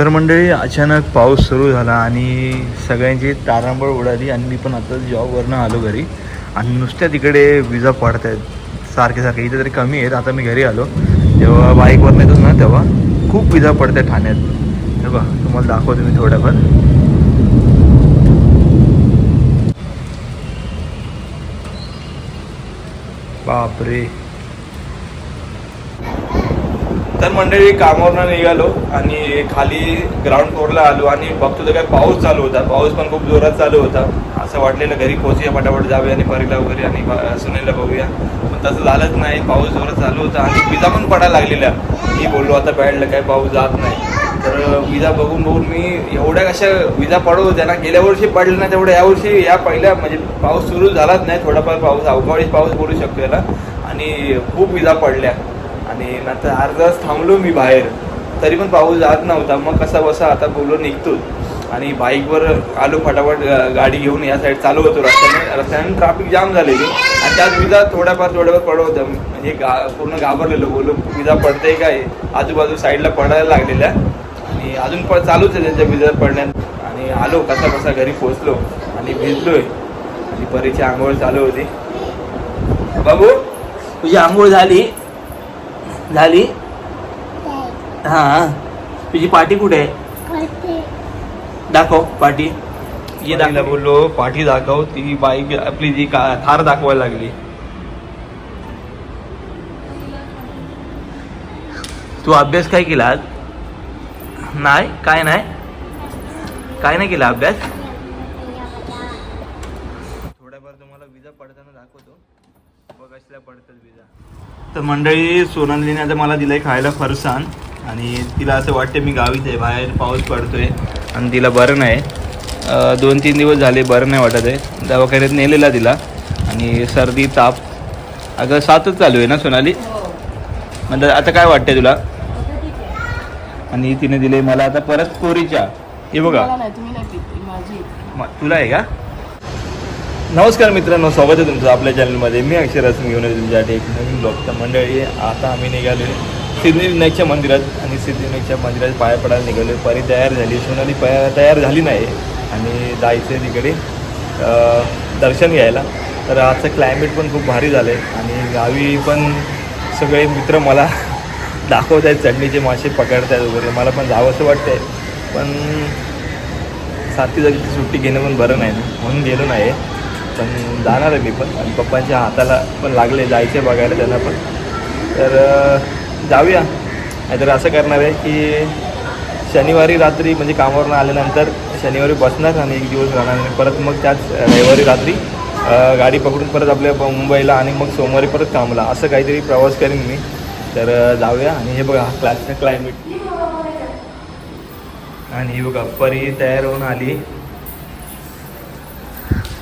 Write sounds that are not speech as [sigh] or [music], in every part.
तर मंडळी अचानक पाऊस सुरू झाला आणि सगळ्यांची तारांबळ उडाली आणि मी पण आता जॉबवरनं आलो घरी. आणि नुसत्या तिकडे विजा पडत आहेत सारखे सारखे. इथे तरी कमी आहेत. आता मी घरी आलो. जेव्हा बाईकवर येतो ना तेव्हा खूप विजा पडतात ठाण्यात. हे बघा तुम्हाला दाखवतो मी थोड्याफार. बापरे. तर मंडळी कामावरनं निघालो आणि खाली ग्राउंड फ्लोअरला आलो आणि बघतो तर काय पाऊस चालू होता. पाऊस पण खूप जोरात चालू होता. असं वाटलेलं घरी पोहोचूया पटापट जाऊया आणि परीला वगैरे आणि बा- सुनीलला बघूया. पण तसं झालंच नाही. पाऊस जोरात चालू होता आणि विजा पण पडायला लागलेल्या. मी बोललो आता बॅडला काय पाऊस जात नाही. तर विजा बघून बघून मी एवढ्या कशा विजा पडू त्यांना गेल्या वर्षी पडलं नाही तेवढं यावर्षी या पहिल्या म्हणजे पाऊस सुरू झालाच नाही. थोडाफार पाऊस अवकाळी पाऊस पडू शकतो याला. आणि खूप विजा पडल्या. आणि नंतर अर्धा तास थांबलो मी बाहेर. तरी पण पाऊस जात नव्हता. मग कसा बसा आता बोलो निघतो. आणि बाईकवर आलो फटाफट गाडी घेऊन या साईड चालू होतो रस्त्याने. रस्त्याने ट्राफिक जाम झालेली. आणि त्यात विजा थोड्याफार थोड्याफार पडत होत्या म्हणजे गा पूर्ण घाबरलेलो. बोलो विजा पडते काय? आजूबाजू साईडला पडायला लागलेल्या. आणि अजून पण चालूच आहे त्यांच्या विजा पडण्यात. आणि आलो कसा कसा घरी पोहोचलो. आणि भिजलोय. आणि परीची आंघोळ चालू होती. बाबू? तुझी आंघोळ झाली. झाली? हा. तुझी पाठी कुठे आहे? दाखव पाठी ये दाखला बोललो पाठी दाखव. ती बाईक आपली जी का थार दाखवायला लागली. तू अभ्यास काय केला आज? नाही? काय नाही? काय नाही केला अभ्यास थोड्याफार तुम्हाला विजा पडताना दाखवतो बघ असल्या पडतात विजा तर मंडळी सोनालीने आता मला दिलंय खायला फरसाण आणि तिला असं वाटतं मी गावीच आहे बाहेर पाऊस पडतोय. आणि तिला बरं नाही. दोन तीन दिवस झाले बरं नाही वाटत आहे. दवाखान्यात नेलेला तिला. आणि सर्दी ताप. अगं सातच चालू आहे ना सोनाली? म्हणजे आता काय वाटतंय तुला? आणि तिने दिले मला आता परत कोरीच्या. हे बघा. तुला आहे का? नमस्कार मित्रांनो स्वागत आहे तुमचं आपल्या चॅनलमध्ये मी अक्षर मी घेऊन येतो तुमच्यासाठी एक नवीन ब्लॉग मंडळी आता आम्ही निघालो सिद्धिविनायकच्या मंदिरात आणि सिद्धिविनायकच्या मंदिरात पाया पडायला निघालो परी तयार झाली सोनाली पाया तयार झाली नाही आणि जायचं आहे तिकडे दर्शन घ्यायला. तर आजचं क्लायमेट पण खूप भारी झालं आहे आणि गावी पण सगळे मित्र मला [laughs] दाखवत आहेत. चटणीचे मासे पकडत आहेत वगैरे. मला पण जावंसं वाटतं वाटतंय. पण सातवी जागेची सुट्टी घेणं पण बरं नाही. म्हणून गेलो नाही. पण जाणार आहे मी पण. आणि पप्पांच्या हाताला पण लागले जायचे बघायला त्यांना पण. तर जाऊया. नाहीतर असं करणार आहे की शनिवारी रात्री म्हणजे कामावरून आल्यानंतर शनिवारी बसणार आणि एक दिवस राहणार आणि परत मग त्याच रविवारी रात्री गाडी पकडून परत आपल्या मुंबईला आणि मग सोमवारी परत कामला. असं काहीतरी प्रवास करेन मी. तर जाऊया. आणि हे बघा क्लासचं क्लायमेट आणि हे बघा परी तयार होऊन आली.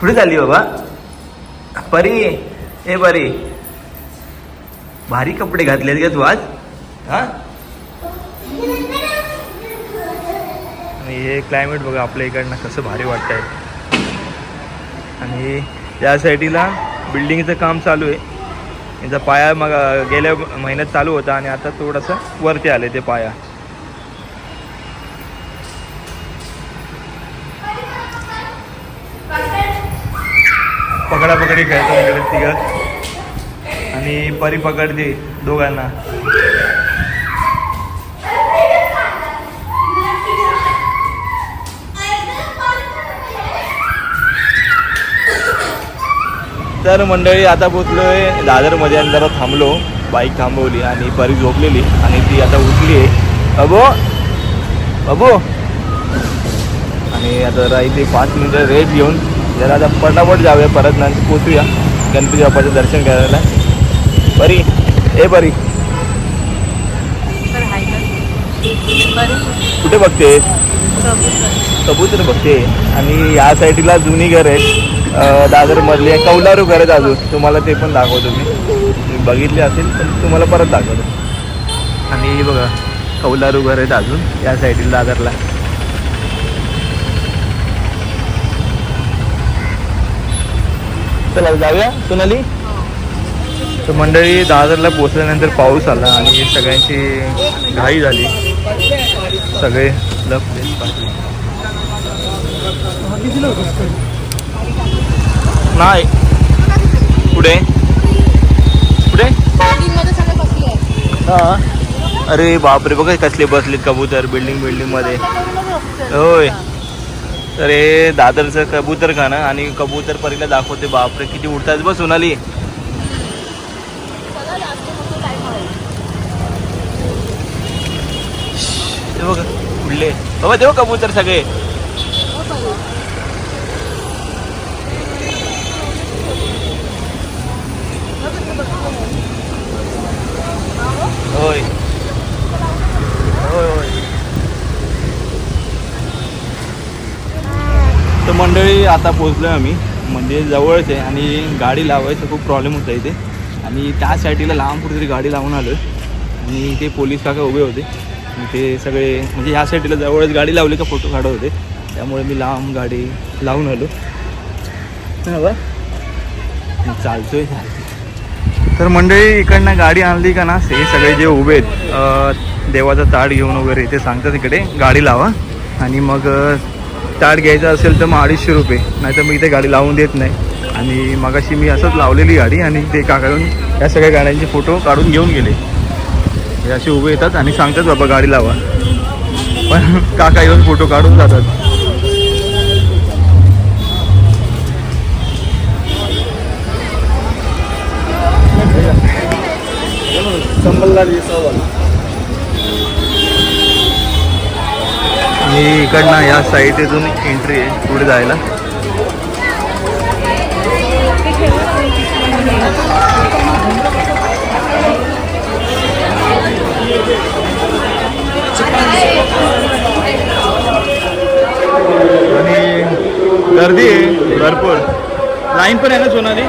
कुठे चालली बाबा? परी ए परी. भारी कपडे घातलेत का तू आज. हा? आणि हे क्लायमेट बघा आपल्या इकडनं कसं भारी वाटत आहे आणि या साईडला बिल्डिंगचं काम चालू आहे. याचा पाया मग गेल्या महिन्यात चालू होता आणि आता थोडंसं वरती आले ते पाया. पकडापकडी खेळतो वगैरे तिघं. आणि परी पकडते दोघांना. तर मंडळी आता पोचलोय दादरमध्ये आणि जरा थांबलो. बाईक थांबवली आणि परी झोपलेली आणि ती आता उठली आहे अबो! अबो! आणि आता जरा इथे पाच मिनिटं रेट घेऊन जरा आता पटापट जाऊया परत नंतर पोचूया. गणपती बाप्पाचं दर्शन करायला बरी? ए बरी. कुठे बघते? कबूतर. बघते. आणि या साईडला जुनी घर आहेत. दादरमधली कौलारू घर आहेत अजून. तुम्हाला ते पण दाखवतो मी. तुम्ही बघितले असेल पण तुम्हाला परत दाखवतो. आणि बघा कौलारू घर आहेत अजून या साईडला दादरला. चला जाऊया. सोनाली? तर मंडळी दादरला पोचल्यानंतर पाऊस आला आणि सगळ्यांची घाई झाली. सगळे नाही. पुढे? पुढे? हा. अरे बापरे बघा कसले बसलेत कबूतर बिल्डिंग बिल्डिंगमध्ये. होय. तर हे दादरचं कबूतर खाणं आणि कबूतर परीला दाखवते बापरे किती उठतात बस सोनाली. ते उडले. बाबा देऊ कबूतर सगळे. तर मंडळी आता पोचलो आम्ही. म्हणजे जवळच आहे आणि गाडी लावायचं खूप प्रॉब्लेम होता इथे. आणि त्या साईडला लांब कुठेतरी गाडी लावून आलो आणि ते पोलीस काका उभे होते. ते सगळे म्हणजे ह्या साईडला जवळच गाडी लावली का फोटो काढत होते. त्यामुळे मी लांब गाडी लावून आलो. बा. चालतोय. तर मंडळी इकडनं गाडी आणली का ना हे सगळे जे उभे आहेत देवाचा ताट घेऊन वगैरे ते सांगतात इकडे. गाडी लावा. आणि मग अं, ताट असेल तर मग अडीचशे रुपये. नाहीतर मी इथे गाडी लावून देत नाही. आणि मगाशी मी असंच लावलेली गाडी आणि ते काका येऊन या सगळ्या गाड्यांचे फोटो काढून घेऊन गेले. हे असे उभे येतात आणि सांगतात बाबा गाडी लावा. पण काका येऊन फोटो काढून जातात. आणि इकडनं या साईडतून एंट्री आहे पुढे जायला. आणि गर्दी आहे भरपूर. लाईन पण आहे ना सोनाली?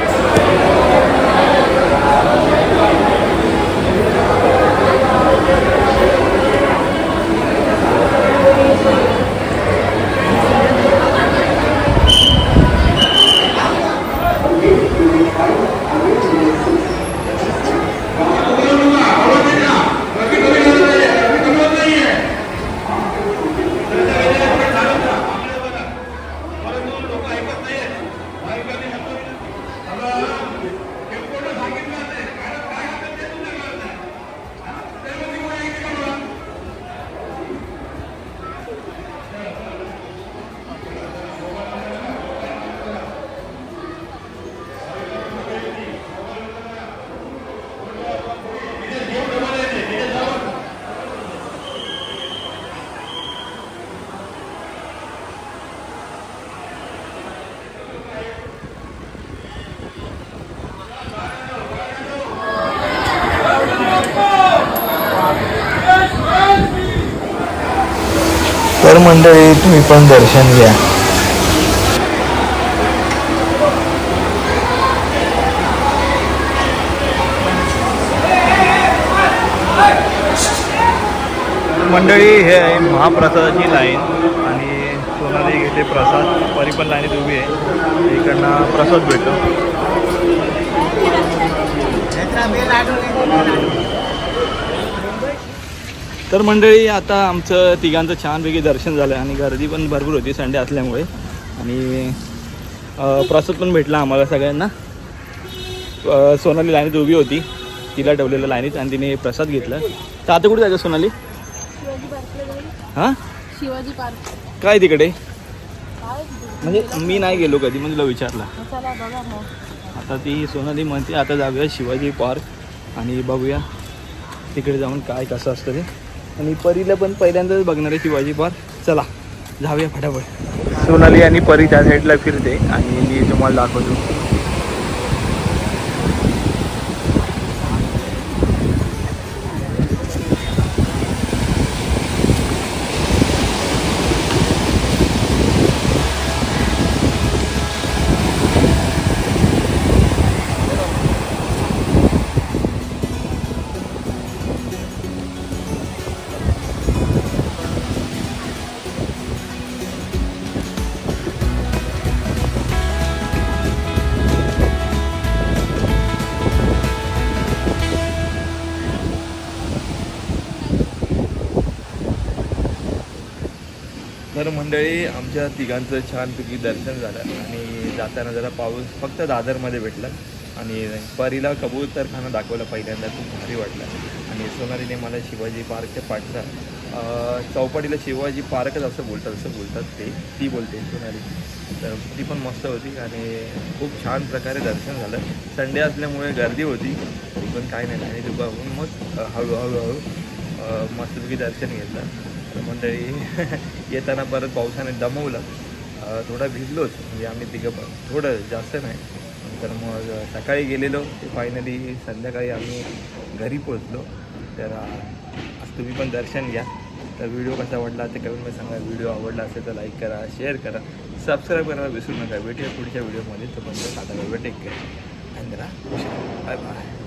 तर मंडळी तुम्ही पण दर्शन घ्या. मंडळी हे आहे महाप्रसादाची लाईन आणि सोनाली घेते प्रसाद परी पण लाईनीत उभी आहे. इकडनं प्रसाद भेटतो. तर मंडळी आता आमचं तिघांचं छानपैकी दर्शन झालं आणि गर्दी पण भरपूर होती संडे असल्यामुळे. आणि प्रसाद पण भेटला आम्हाला सगळ्यांना. सोनाली लाईनीत उभी होती. तिला ठेवलेलं लाईनीत आणि तिने प्रसाद घेतला. तर आता कुठे जायचं सोनाली? हां? शिवाजी पार्क. काय तिकडे? म्हणजे मी नाही गेलो कधी म्हणजे तुला विचारला. आता ती सोनाली म्हणते आता जाऊया शिवाजी पार्क आणि बघूया तिकडे जाऊन काय कसं असतं ते. आणि परीला पण पहिल्यांदाच बघणार आहे शिवाजी पार्क. चला जाऊया फटाफट. सोनाली आणि परी त्या साईडला फिरते आणि मी तुम्हाला दाखवतो. तर मंडळी आमच्या तिघांचं छानपैकी दर्शन झालं आणि जाताना जरा पाऊस फक्त दादरमध्ये भेटला आणि परीला कबूतरखाना दाखवलं पहिल्यांदा खूप भारी वाटलं. आणि सोनालीने मला शिवाजी पार्कच्या पाठचा चौपाटीला शिवाजी पार्कच असं बोलतात असं बोलतात ते ती बोलते सोनाली. तर ती पण मस्त होती आणि खूप छान प्रकारे दर्शन झालं. संडे असल्यामुळे गर्दी होती ती पण काय नाही आणि दुपारून मग हळूहळू हळू मस्तपैकी दर्शन घेतलं. तर मंडळी [laughs] येताना परत पावसाने दमवलं. थोडा भिजलोच. म्हणजे आम्ही तिघं पण. थोडं जास्त नाही. तर मग सकाळी गेलेलो. ते फायनली संध्याकाळी आम्ही घरी पोचलो तर आज तुम्ही पण दर्शन घ्या. तर व्हिडिओ कसा वाटला ते कमेंटमध्ये सांगा. व्हिडिओ आवडला असेल तर लाईक करा शेअर करा. सबस्क्राईब करायला विसरू नका. भेटूया पुढच्या व्हिडिओमध्ये तर पण साधा टेक केअर आणि बाय बाय